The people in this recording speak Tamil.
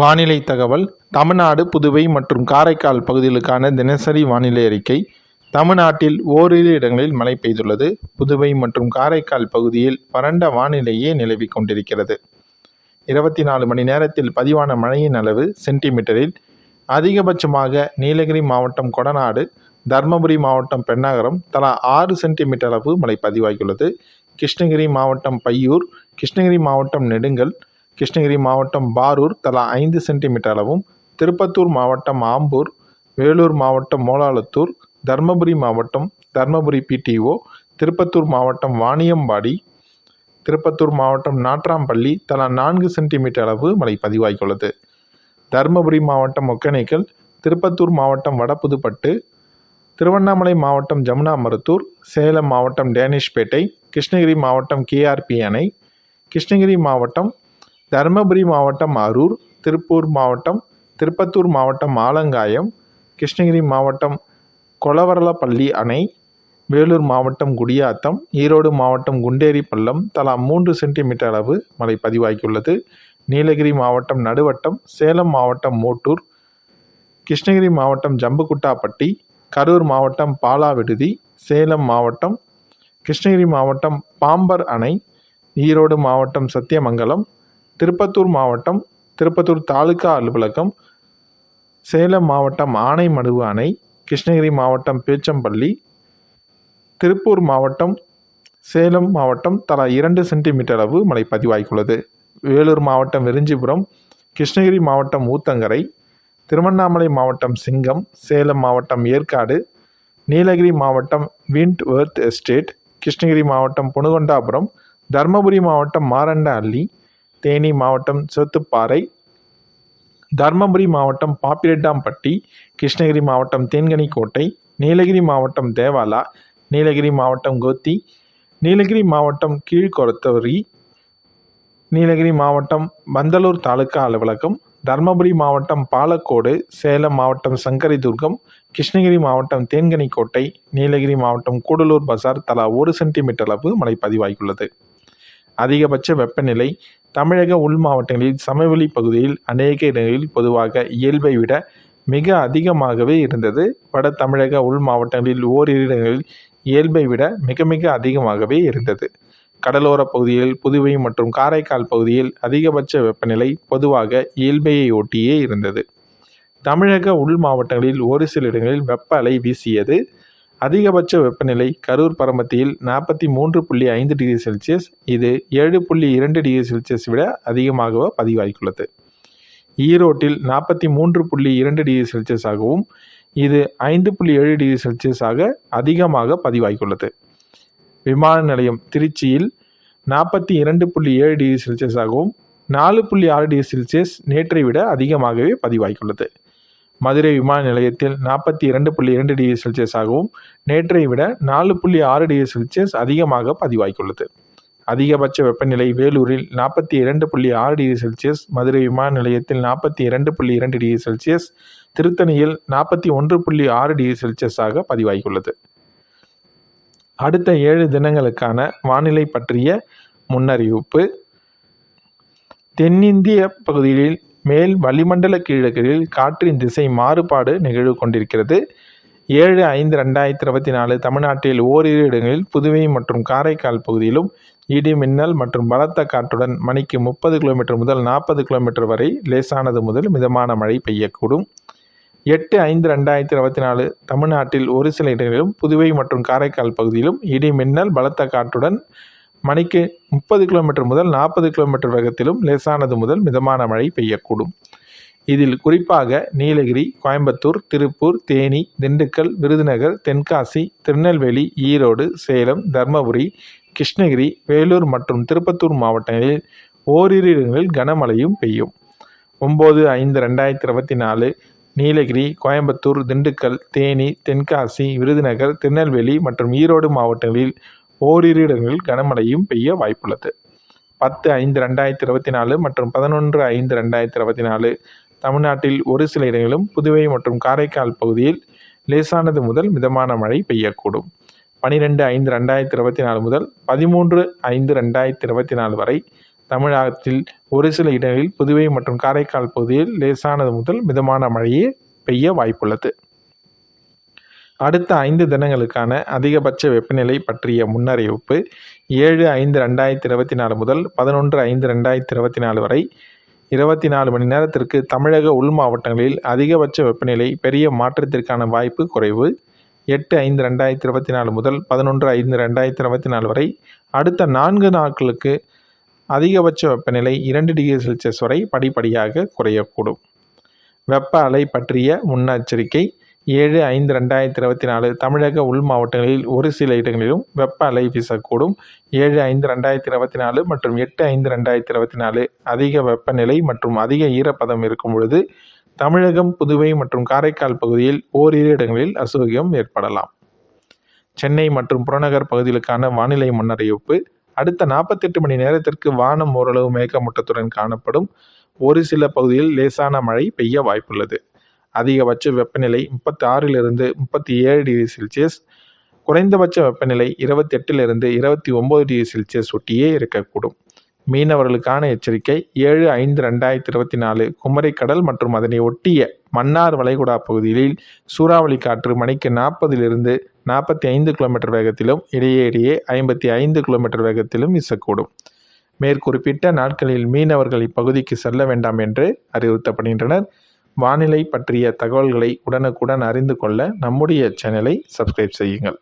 வானிலை தகவல். தமிழ்நாடு புதுவை மற்றும் காரைக்கால் பகுதிகளுக்கான தினசரி வானிலை அறிக்கை. தமிழ்நாட்டில் ஓரிரு இடங்களில் மழை பெய்துள்ளது. புதுவை மற்றும் காரைக்கால் பகுதியில் வறண்ட வானிலையே நிலவிக் கொண்டிருக்கிறது. இருபத்தி நாலு மணி நேரத்தில் பதிவான மழையின் அளவு சென்டிமீட்டரில் அதிகபட்சமாக நீலகிரி மாவட்டம் கொடநாடு தர்மபுரி மாவட்டம் பெண்ணாகரம் தலா ஆறு சென்டிமீட்டர் அளவு மழை பதிவாகியுள்ளது. கிருஷ்ணகிரி மாவட்டம் பையூர் கிருஷ்ணகிரி மாவட்டம் நெடுங்கல் கிருஷ்ணகிரி மாவட்டம் பாரூர் தலா ஐந்து சென்டிமீட்டர் அளவும் திருப்பத்தூர் மாவட்டம் ஆம்பூர் வேலூர் மாவட்டம் மோலாலத்தூர் தர்மபுரி மாவட்டம் தர்மபுரி பிடிஓ திருப்பத்தூர் மாவட்டம் வாணியம்பாடி திருப்பத்தூர் மாவட்டம் நாட்ராம்பள்ளி தலா நான்கு சென்டிமீட்டர் அளவு மழை பதிவாகியுள்ளது தருமபுரி மாவட்டம் ஒக்கேனக்கல் திருப்பத்தூர் மாவட்டம் வடபுதுப்பட்டு திருவண்ணாமலை மாவட்டம் ஜமுனா மருத்தூர் சேலம் மாவட்டம் டேனிஷ்பேட்டை கிருஷ்ணகிரி மாவட்டம் கேஆர்பி அணை கிருஷ்ணகிரி மாவட்டம் தருமபுரி மாவட்டம் அரூர் திருப்பூர் மாவட்டம் திருப்பத்தூர் மாவட்டம் ஆலங்காயம் கிருஷ்ணகிரி மாவட்டம் கொலவரலப்பள்ளி அணை வேலூர் மாவட்டம் குடியாத்தம் ஈரோடு மாவட்டம் குண்டேரி பள்ளம் தலா மூன்று சென்டிமீட்டர் அளவு மழை பதிவாகியுள்ளது. நீலகிரி மாவட்டம் நடுவட்டம் சேலம் மாவட்டம் மோட்டூர் கிருஷ்ணகிரி மாவட்டம் ஜம்புகுட்டாப்பட்டி கரூர் மாவட்டம் பாலாவிடுதி சேலம் மாவட்டம் கிருஷ்ணகிரி மாவட்டம் பாம்பர் அணை ஈரோடு மாவட்டம் சத்தியமங்கலம் திருப்பத்தூர் மாவட்டம் திருப்பத்தூர் தாலுகா அலுவலகம் சேலம் மாவட்டம் ஆனைமடுவு அணை கிருஷ்ணகிரி மாவட்டம் பேச்சம்பள்ளி திருப்பூர் மாவட்டம் சேலம் மாவட்டம் தலா இரண்டு சென்டிமீட்டர் அளவு மழை பதிவாகியுள்ளது வேலூர் மாவட்டம் விரிஞ்சிபுரம் கிருஷ்ணகிரி மாவட்டம் ஊத்தங்கரை திருவண்ணாமலை மாவட்டம் சிங்கம் சேலம் மாவட்டம் ஏற்காடு நீலகிரி மாவட்டம் விண்ட் வர்த் எஸ்டேட் கிருஷ்ணகிரி மாவட்டம் புனுகொண்டாபுரம் தர்மபுரி மாவட்டம் மாரண்ட அள்ளி தேனி மாவட்டம் சேத்துப்பாறை தர்மபுரி மாவட்டம் பாப்பிரெட்டாம்பட்டி கிருஷ்ணகிரி மாவட்டம் தேன்கனிக்கோட்டை நீலகிரி மாவட்டம் தேவாலா நீலகிரி மாவட்டம் கோத்தி நீலகிரி மாவட்டம் கீழ்கொரத்தவரி நீலகிரி மாவட்டம் பந்தலூர் தாலுகா அலுவலகம் தர்மபுரி மாவட்டம் பாலக்கோடு சேலம் மாவட்டம் சங்கரிதுர்கம் கிருஷ்ணகிரி மாவட்டம் தேன்கனிக்கோட்டை நீலகிரி மாவட்டம் கூடலூர் பசார் தலா ஒரு சென்டிமீட்டர் அளவு மழை பதிவாகியுள்ளது அதிகபட்ச வெப்பநிலை தமிழக உள் மாவட்டங்களில் சமவெளி பகுதியில் அநேக இடங்களில் பொதுவாக இயல்பை விட மிக அதிகமாகவே இருந்தது. வட தமிழக உள் மாவட்டங்களில் ஓரிரு இடங்களில் இயல்பை விட மிக மிக அதிகமாகவே இருந்தது. கடலோர பகுதியில் புதுவை மற்றும் காரைக்கால் பகுதியில் அதிகபட்ச வெப்பநிலை பொதுவாக இயல்பையை ஒட்டியே இருந்தது. தமிழக உள் மாவட்டங்களில் ஒரு சில இடங்களில் வெப்ப அலை வீசியது. அதிகபட்ச வெப்பநிலை கரூர் பரமத்தியில் நாற்பத்தி மூன்று புள்ளி ஐந்து டிகிரி செல்சியஸ் இது ஏழு புள்ளி இரண்டு டிகிரி செல்சியஸ் விட அதிகமாகவோ பதிவாகியுள்ளது. ஈரோட்டில் நாற்பத்தி மூன்று புள்ளி இரண்டு டிகிரி செல்சியஸ் ஆகவும் இது ஐந்து புள்ளி ஏழு டிகிரி செல்சியஸாக அதிகமாக பதிவாகியுள்ளது. விமான நிலையம் திருச்சியில் நாற்பத்தி இரண்டு புள்ளி ஏழு டிகிரி செல்சியஸாகவும் நாலு புள்ளி ஆறு டிகிரி செல்சியஸ் நேற்றை விட அதிகமாகவே பதிவாகியுள்ளது. மதுரை விமான நிலையத்தில் நாற்பத்தி இரண்டு புள்ளி இரண்டு டிகிரி செல்சியஸாகவும் நேற்றை விட நாலு புள்ளி ஆறு டிகிரி செல்சியஸ் அதிகமாக பதிவாகியுள்ளது. அதிகபட்ச வெப்பநிலை வேலூரில் நாற்பத்தி இரண்டு புள்ளி ஆறு டிகிரி செல்சியஸ் மதுரை விமான நிலையத்தில் நாற்பத்தி இரண்டு புள்ளி இரண்டு டிகிரி செல்சியஸ் திருத்தணியில் நாற்பத்தி ஒன்று புள்ளி ஆறு டிகிரி செல்சியஸாக பதிவாகியுள்ளது. அடுத்த ஏழு தினங்களுக்கான வானிலை பற்றிய முன்னறிவிப்பு. தென்னிந்திய பகுதிகளில் மேல் வளிமண்டல கீழகளில் காற்றின் திசை மாறுபாடு நிகழ்வு கொண்டிருக்கிறது. ஏழு ஐந்து ரெண்டாயிரத்தி இருபத்தி நாலு தமிழ்நாட்டில் ஓரிரு இடங்களில் புதுவை மற்றும் காரைக்கால் பகுதியிலும் இடி மின்னல் மற்றும் பலத்த காற்றுடன் மணிக்கு முப்பது கிலோமீட்டர் முதல் நாற்பது கிலோமீட்டர் வரை லேசானது முதல் மிதமான மழை பெய்யக்கூடும். எட்டு ஐந்து ரெண்டாயிரத்தி இருபத்தி நாலு தமிழ்நாட்டில் ஒரு சில இடங்களிலும் புதுவை மற்றும் காரைக்கால் பகுதியிலும் இடி மின்னல் பலத்த காற்றுடன் மணிக்கு முப்பது கிலோமீட்டர் முதல் நாற்பது கிலோமீட்டர் வேகத்திலும் லேசானது முதல் மிதமான மழை பெய்யக்கூடும். இதில் குறிப்பாக நீலகிரி கோயம்புத்தூர் திருப்பூர் தேனி திண்டுக்கல் விருதுநகர் தென்காசி திருநெல்வேலி ஈரோடு சேலம் தர்மபுரி கிருஷ்ணகிரி வேலூர் மற்றும் திருப்பத்தூர் மாவட்டங்களில் ஓரிரு இடங்களில் கனமழையும் பெய்யும். ஒம்பது ஐந்து ரெண்டாயிரத்தி இருபத்தி நாலு நீலகிரி கோயம்புத்தூர் திண்டுக்கல் தேனி தென்காசி விருதுநகர் திருநெல்வேலி மற்றும் ஈரோடு மாவட்டங்களில் ஓரிரு இடங்களில் கனமழையும் பெய்ய வாய்ப்புள்ளது. பத்து ஐந்து ரெண்டாயிரத்தி இருபத்தி நாலு மற்றும் பதினொன்று ஐந்து ரெண்டாயிரத்தி இருபத்தி நாலு தமிழ்நாட்டில் ஒரு சில இடங்களிலும் புதுவை மற்றும் காரைக்கால் பகுதியில் லேசானது முதல் மிதமான மழை பெய்யக்கூடும். பனிரெண்டு ஐந்து ரெண்டாயிரத்தி இருபத்தி நாலு முதல் பதிமூன்று ஐந்து ரெண்டாயிரத்தி இருபத்தி நாலு வரை தமிழகத்தில் ஒரு சில இடங்களில் புதுவை மற்றும் காரைக்கால் பகுதியில் லேசானது முதல் மிதமான மழையே பெய்ய வாய்ப்புள்ளது. அடுத்த ஐந்து தினங்களுக்கான அதிகபட்ச வெப்பநிலை பற்றிய முன்னறிவிப்பு ஏழு ஐந்து ரெண்டாயிரத்தி இருபத்தி நாலு முதல் பதினொன்று ஐந்து ரெண்டாயிரத்தி இருபத்தி நாலு வரை. இருபத்தி நாலு மணி நேரத்திற்கு தமிழக உள் மாவட்டங்களில் அதிகபட்ச வெப்பநிலை பெரிய மாற்றத்திற்கான வாய்ப்பு குறைவு. எட்டு ஐந்து ரெண்டாயிரத்தி இருபத்தி நாலு முதல் பதினொன்று ஐந்து ரெண்டாயிரத்தி இருபத்தி நாலு வரை. அடுத்த நான்கு நாட்களுக்கு அதிகபட்ச வெப்பநிலை இரண்டு டிகிரி செல்சியஸ் வரை படிப்படியாக குறையக்கூடும். வெப்ப அலை பற்றிய முன்னெச்சரிக்கை ஏழு ஐந்து ரெண்டாயிரத்தி இருபத்தி நாலு தமிழக உள் மாவட்டங்களில் ஒரு சில இடங்களிலும் வெப்ப அலை வீசக்கூடும். ஏழு ஐந்து ரெண்டாயிரத்தி இருபத்தி நாலு மற்றும் எட்டு ஐந்து ரெண்டாயிரத்தி இருபத்தி நாலு அதிக வெப்பநிலை மற்றும் அதிக ஈரப்பதம் இருக்கும் பொழுது தமிழகம் புதுவை மற்றும் காரைக்கால் பகுதியில் ஓரிரு இடங்களில் அசௌகியம் ஏற்படலாம். சென்னை மற்றும் புறநகர் பகுதிகளுக்கான வானிலை முன்னறிவிப்பு. அடுத்த நாற்பத்தெட்டு மணி நேரத்திற்கு வானம் ஓரளவு மேகமூட்டத்துடன் காணப்படும். ஒரு சில பகுதியில் லேசான மழை பெய்ய வாய்ப்புள்ளது. அதிகபட்ச வெப்பநிலை முப்பத்தி ஆறிலிருந்து முப்பத்தி ஏழு டிகிரி செல்சியஸ் குறைந்தபட்ச வெப்பநிலை இருபத்தெட்டிலிருந்து இருபத்தி ஒம்பது டிகிரி செல்சியஸ் ஒட்டியே இருக்கக்கூடும். மீனவர்களுக்கான எச்சரிக்கை ஏழு ஐந்து ரெண்டாயிரத்தி இருபத்தி நாலு குமரிக்கடல் மற்றும் அதனை ஒட்டிய மன்னார் வளைகுடா பகுதிகளில் சூறாவளி காற்று மணிக்கு நாற்பதிலிருந்து நாற்பத்தி ஐந்து கிலோமீட்டர் வேகத்திலும் இடையே இடையே ஐம்பத்தி ஐந்து கிலோமீட்டர் வேகத்திலும் வீசக்கூடும். மேற்குறிப்பிட்ட நாட்களில் மீனவர்கள் இப்பகுதிக்கு செல்ல வேண்டாம் என்று அறிவுறுத்தப்படுகின்றனர். வானிலை பற்றிய தகவல்களை உடனுக்குடன் அறிந்து கொள்ள நம்முடைய சேனலை சப்ஸ்கிரைப் செய்யுங்கள்.